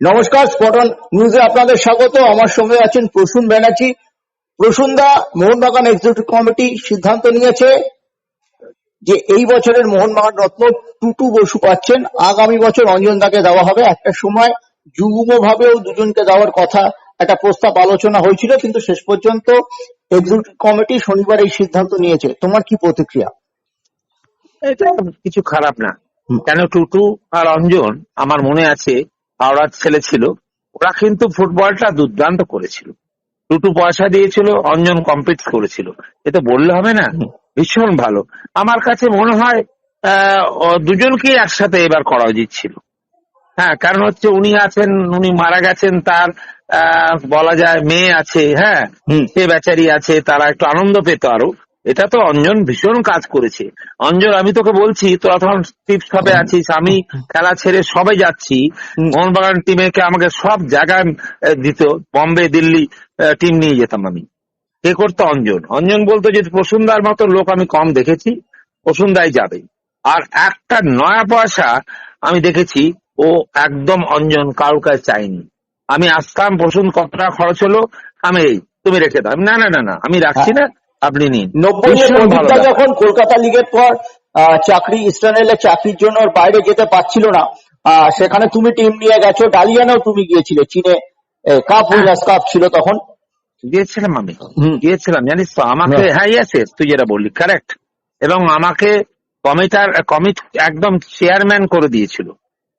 নমস্কার স্পটন নিউজে আপনাদের স্বাগত। আমার সঙ্গে আছেন প্রসূন ব্যানার্জি। প্রসূনদা মোহনবাগান এক্সিকিউটিভ কমিটি সিদ্ধান্ত নিয়েছে যে এই বছরের মোহনবাগান রত্ন টুটু বসু পাচ্ছেন। আগামী বছর অঞ্জন দাকে দেওয়া হবে। একটা সময় যুগ্ম ভাবেও দুজনকে দেওয়ার কথা একটা প্রস্তাব আলোচনা হয়েছিল কিন্তু শেষ পর্যন্ত এক্সিকিউটিভ কমিটি শনিবার এই সিদ্ধান্ত নিয়েছে। তোমার কি প্রতিক্রিয়া? এটা কিছু খারাপ না। কেন টুটু আর অঞ্জন? আমার মনে আছে হাওড়ার ছেলে ছিল ওরা কিন্তু ফুটবলটা দুর্দান্ত করেছিল। টুটু পয়সা দিয়েছিল অঞ্জন কমপ্লিট করেছিল। এটা বললে হবে না? ভীষণ ভালো। আমার কাছে মনে হয় দুজনকেই একসাথে এবার করা উচিত ছিল। হ্যাঁ কারণ হচ্ছে উনি আছেন উনি মারা গেছেন তার আহ, বলা যায় মেয়ে আছে হ্যাঁ। সে বেচারি আছে তারা একটু আনন্দ পেত আরও। এটা তো অঞ্জন ভীষণ কাজ করেছে। অঞ্জন আমি তোকে বলছি তোরা তখন টিপস হবে আছিস আমি খেলা ছেড়ে সবে যাচ্ছি। মোহনবাগান টিমেকে আমাকে সব জায়গায় দিত। বম্বে দিল্লি টিম নিয়ে যেতাম আমি। কে করতো অঞ্জন? অঞ্জন বলতো যে প্রসুন্দার মতো লোক আমি কম দেখেছি প্রসুন্দাই যাবে। আর একটা নয়া পয়সা আমি দেখেছি ও একদম অঞ্জন কারও কাছে চাইনি। আমি আসতাম প্রসুন কত টাকা খরচ হলো আমি এই তুমি রেখে দাও। আমি, না না না না আমি রাখছি না আপনি নিন। নব্বই ব্যাপার। যখন কলকাতা লিগের পর চাকরি ইস্টার্নেলে চাকরির জন্য বাইরে যেতে পারছিল না সেখানে তুমি টিম নিয়ে গেছো ডালিয়ানেও তুমি গিয়েছিলে চীনে কাপ উইনার্স কাপ ছিল তখন। গিয়েছিলাম আমি। গিয়েছিলাম জানিস তো আমাকে হ্যাঁ। হ্যাঁ ইয়েস তুই যেটা বললি কারেক্ট এবং আমাকে কমিটার কমিট একদম চেয়ারম্যান করে দিয়েছিল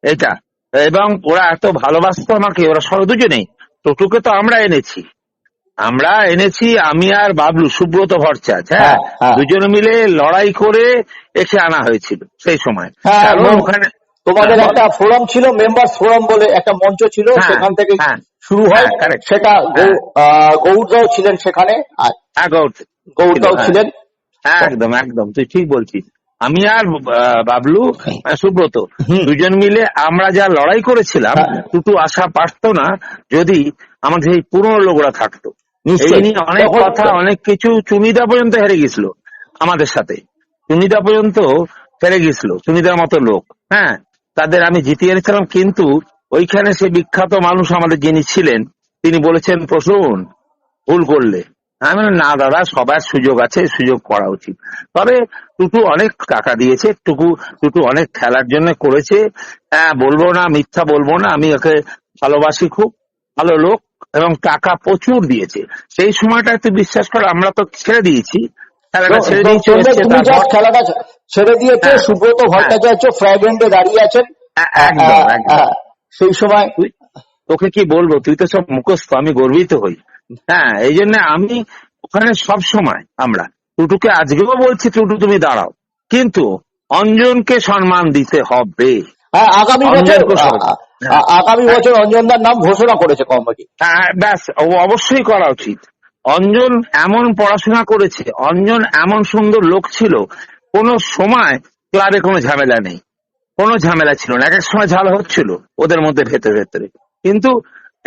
এটা এবং ওরা এত ভালোবাসতো আমাকে ওরা সব দুজনেই। টোটুকে তো আমরা এনেছি। আমরা এনেছি আমি আর বাবলু সুব্রত ভট্টাচার্য হ্যাঁ? হ্যাঁ, হ্যাঁ। দুজনে মিলে লড়াই করে এসে আনা হয়েছিল সেই সময়। হ্যাঁ, ওখানে তোমাদের একটা ফোরাম ছিল মেম্বার ফোরাম বলে একটা মঞ্চ ছিল সেখান থেকে শুরু হয়। সেটা গৌরদাও ছিলেন সেখানে। হ্যাঁ, গৌরদাও। ছিলেন। হ্যাঁ একদম একদম তুই ঠিক বলছিস। আমি আর বাবলু সুব্রত। দুজন মিলে আমরা যা লড়াই করেছিলাম। টুটু আশা পারতো না যদি আমাদের এই পুরনো লোকরা থাকতো। এই নিয়ে অনেক কথা অনেক কিছু চুনিদা পর্যন্ত হেরে গেছিল আমাদের সাথে। চুনিদা পর্যন্ত হেরে গেছিল চুনিদার মতো লোক। হ্যাঁ তাদের আমি জিতিয়ে এনেছিলাম কিন্তু ওইখানে সে বিখ্যাত মানুষ আমাদের যিনি ছিলেন তিনি বলেছেন প্রসূন ভুল করলে। আমি না দাদা সবার সুযোগ আছে সুযোগ করা উচিত। তবে টুটু অনেক টাকা দিয়েছে টুকু টুটু অনেক খেলার জন্য করেছে। হ্যাঁ বলব না মিথ্যা বলব না আমি ওকে ভালোবাসি খুব ভালো লোক। এবং টাকা প্রচুর দিয়েছে। সেই সময়টা তুই বিশ্বাস কর আমরা তো ছেড়ে দিয়েছি। খেলাটা ছেড়ে দিয়েছি হ্যাঁ, সুব্রত ভট্টাচার্য ফ্র্যাগেন্ডে দাঁড়িয়ে আছেন। হ্যাঁ, সেই সময় তোকে কি বলব? তুই তো সব মুখস্থ আমি গর্বিত হই। হ্যাঁ এই জন্য আমি ওখানে সব সময় আমরা টুটুকে আজকেও বলছি টুটু তুমি দাঁড়াও। কিন্তু অঞ্জনকে সম্মান দিতে হবে। হ্যাঁ, আগামী বছর আগামী বছর অঞ্জনদার নাম ঘোষণা করেছে হ্যাঁ ব্যাস অবশ্যই করা উচিত। অঞ্জন এমন পড়াশোনা করেছে অঞ্জন এমন সুন্দর লোক ছিল কোনো সময় ক্লাবে কোনো ঝামেলা নেই। কোনো ঝামেলা ছিল না এক এক সময় ঝাল হচ্ছিল ওদের মধ্যে ভেতরে ভেতরে। কিন্তু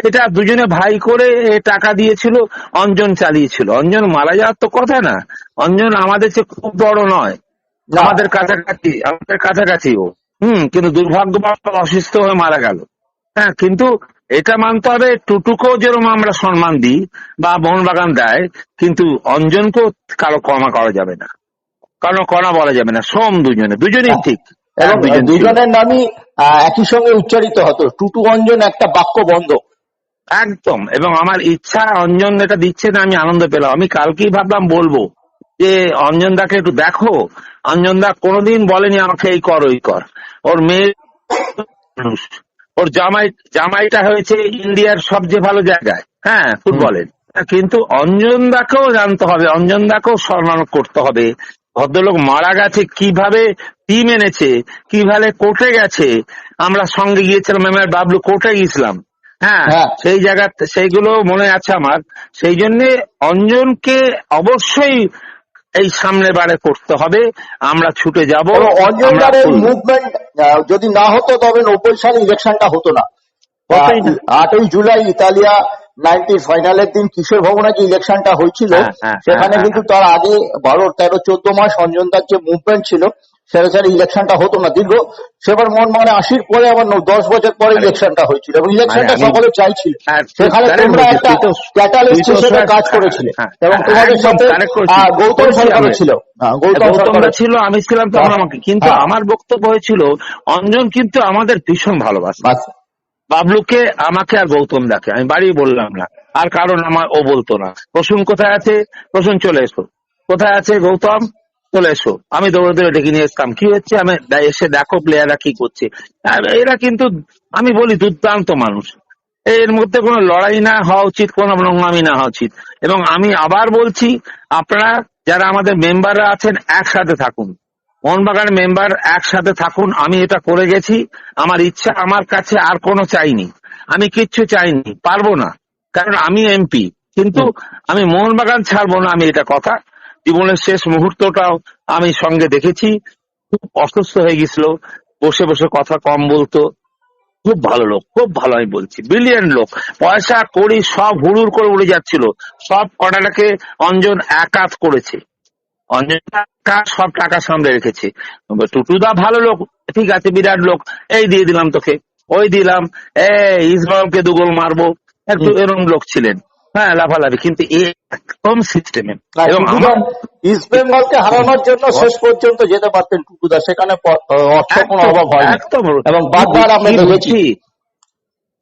এটা দুজনে ভাই করে টাকা দিয়েছিল অঞ্জন চালিয়েছিল। অঞ্জন মারা যাওয়ার তো কথা না। অঞ্জন আমাদের চেয়ে খুব বড় নয়। আমাদের কাছাকাছি আমাদের কাছাকাছি ও। হুম কিন্তু দুর্ভাগ্যবশত অসুস্থ হয়ে মারা গেল। হ্যাঁ কিন্তু এটা মানতে হবে টুটুকেও যেরকম আমরা সম্মান দিই বা মোহনবাগান দেয় কিন্তু অঞ্জনকেও কারও কমা করা যাবে না। কারণ কণা বলা যাবে না সোম দুজনে দুজনেই ঠিক। এক দুজন ছিল। দুজনের নামই একই সঙ্গে উচ্চারিত হতো টুটু অঞ্জন একটা বাক্য বন্ধ। একদম এবং আমার ইচ্ছা অঞ্জন এটা দিচ্ছে না আমি আনন্দ পেলাম। আমি কালকেই ভাবলাম বলব যে অঞ্জন দাকে একটু দেখো। অঞ্জন দা কোনোদিন বলেনি আমাকে এই কর ওই কর। ওর মেয়ে মানুষ। ওর জামাই জামাইটা হয়েছে ইন্ডিয়ার সবচেয়ে ভালো জায়গায় হ্যাঁ ফুটবলের। কিন্তু অঞ্জন দাকেও জানতে হবে অঞ্জন দাকেও সম্মান করতে হবে। ভদ্রলোক মারা গেছে কীভাবে টিম এনেছে কীভাবে কোর্টে গেছে। আমরা সঙ্গে গিয়েছিলাম আমি আর বাবলু কোর্টে গিয়েছিলাম হ্যাঁ। হ্যাঁ। সেই জায়গা সেইগুলো মনে আছে আমার। সেই জন্য অঞ্জনকে অবশ্যই এই সামনে বারে করতে হবে আমরা ছুটে যাব মুভমেন্ট যদি না হতো তবে নব্বই সালে ইলেকশনটা হতো না। আটই জুলাই ইতালিয়া নাইনটির ফাইনালের দিন কিশোর ভবনে যে ইলেকশনটা হয়েছিল হ্যাঁ, হ্যাঁ, সেখানে হ্যাঁ, কিন্তু তার আগে বারো তেরো চোদ্দ মাস অঞ্জনদার যে মুভমেন্ট ছিল সেরা সেরা ইলেকশনটা হতো না দীর্ঘ। সেবার মোহনবাগানে আশির পরে আবার দশ বছর পরে ইলেকশনটা হয়েছিল এবং ইলেকশনটা সকলে চাইছিল। হ্যাঁ, সেখানে তোমরা একটা ক্যাটালিস্ট হিসেবে কাজ করেছিলে। হ্যাঁ, এবং হ্যাঁ, তোমাদের সাথে গৌতম করেছি সরকারও ছিল। সরকার ছিল আমি ছিলাম তখন হ্যাঁ। আমাকে কিন্তু। আমার বক্তব্য হয়েছিল অঞ্জন কিন্তু আমাদের ভীষণ ভালোবাসে বাস। বাবলুকে আমাকে আর গৌতম দাকে আমি বাড়ি বললাম না। আর কারণ আমার ও বলতো না। প্রসূন কোথায় আছে? প্রসূন চলে এসো। কোথায় আছে গৌতম? চলে এসো। আমি দৌড়ে দৌড়ে ডেকে নিয়ে এসতাম কি হচ্ছে? আমি এসে দেখো প্লেয়াররা কি করছে। আর এরা কিন্তু আমি বলি দুর্দান্ত মানুষ। এর মধ্যে কোনো লড়াই না হওয়া উচিত কোনো নোংরামি না হওয়া উচিত। এবং আমি আবার বলছি আপনারা যারা আমাদের মেম্বাররা আছেন একসাথে থাকুন। মোহনবাগানের মেম্বার একসাথে থাকুন আমি এটা করে গেছি। আমার ইচ্ছা আমার কাছে আর কোনো চাইনি আমি কিচ্ছু চাইনি পারব না। কারণ আমি এমপি। কিন্তু আমি মোহনবাগান ছাড়বো না আমি এটা কথা। জীবনের শেষ মুহূর্তটাও আমি সঙ্গে দেখেছি। খুব অসুস্থ হয়ে গেছিল বসে বসে কথা কম বলতো। খুব ভালো লোক খুব ভালো আমি বলছি ব্রিলিয়ান্ট লোক। পয়সা করি সব হুড়ুর করে উড়ে যাচ্ছিল। সব কটাটাকে অঞ্জন একাত করেছে। অঞ্জন সব টাকা সামলে রেখেছে। টুটুদা ভালো লোক ঠিক আছে বিরাট লোক এই দিয়ে দিলাম তোকে ওই দিলাম এই ইসমাইলকে দুগোল মারবো। একটু এরম লোক ছিলেন। হ্যাঁ লাফালাফি কিন্তু একদম সিস্টেমে এবং ইস্ট বেঙ্গলকে হারানোর জন্য শেষ পর্যন্ত যেতে পারতেন টুকুদা সেখানে অর্থ কোনো অভাব হয়নি। একদম এবং বারবার আমরা দেখেছি।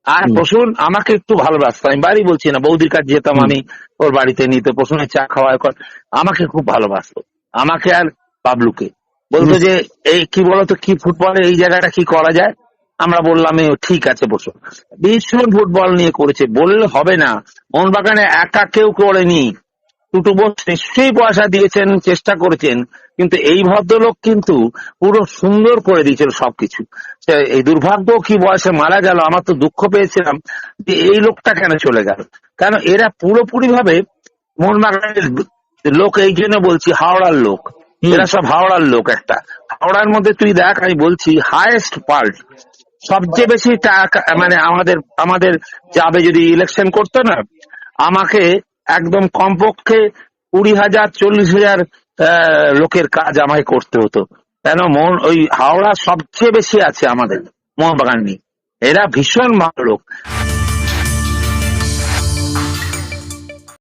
আর প্রসূন আমাকে একটু ভালোবাসতো আমি বাড়ি বলছি না বৌদির কাছে যেতাম আমি ওর বাড়িতে নিতে প্রসূনের চা খাওয়া কর। আমাকে খুব ভালোবাসতো। আমাকে আর বাবলুকে। বলতো যে এই কি বলতো কি ফুটবলে এই জায়গাটা কি করা যায়? আমরা বললাম "এ, ঠিক আছে বসো। ভীষণ ফুটবল নিয়ে করেছে। বললে হবে না। মোহনবাগানে একা কেউ করেনি। টুটু বোস নিশ্চয়ই পয়সা দিয়েছেন চেষ্টা করেছেন কিন্তু এই ভদ্রলোক কিন্তু পুরো সুন্দর করে দিয়েছিল সবকিছু। এই দুর্ভাগ্য কি বয়সে মারা গেল আমার তো দুঃখ পেয়েছিলাম যে এই লোকটা কেন চলে গেল। কেন এরা পুরোপুরি ভাবে মোহনবাগানের লোক এই জন্য বলছি হাওড়ার লোক। এরা সব হাওড়ার লোক একটা। হাওড়ার মধ্যে তুই দেখ আমি বলছি হায়েস্ট পার্ট সবচেয়ে বেশি টাকা মানে আমাদের আমাদের যাবে যদি ইলেকশন করতো না, আমাকে একদম কমপক্ষে কুড়ি হাজার, চল্লিশ হাজার লোকের কাজ আমায় করতে হতো। কেন? মন, ওই হাওড়া সবচেয়ে বেশি আছে আমাদের, মোহনবাগান নিয়ে। এরা ভীষণ ভালো লোক।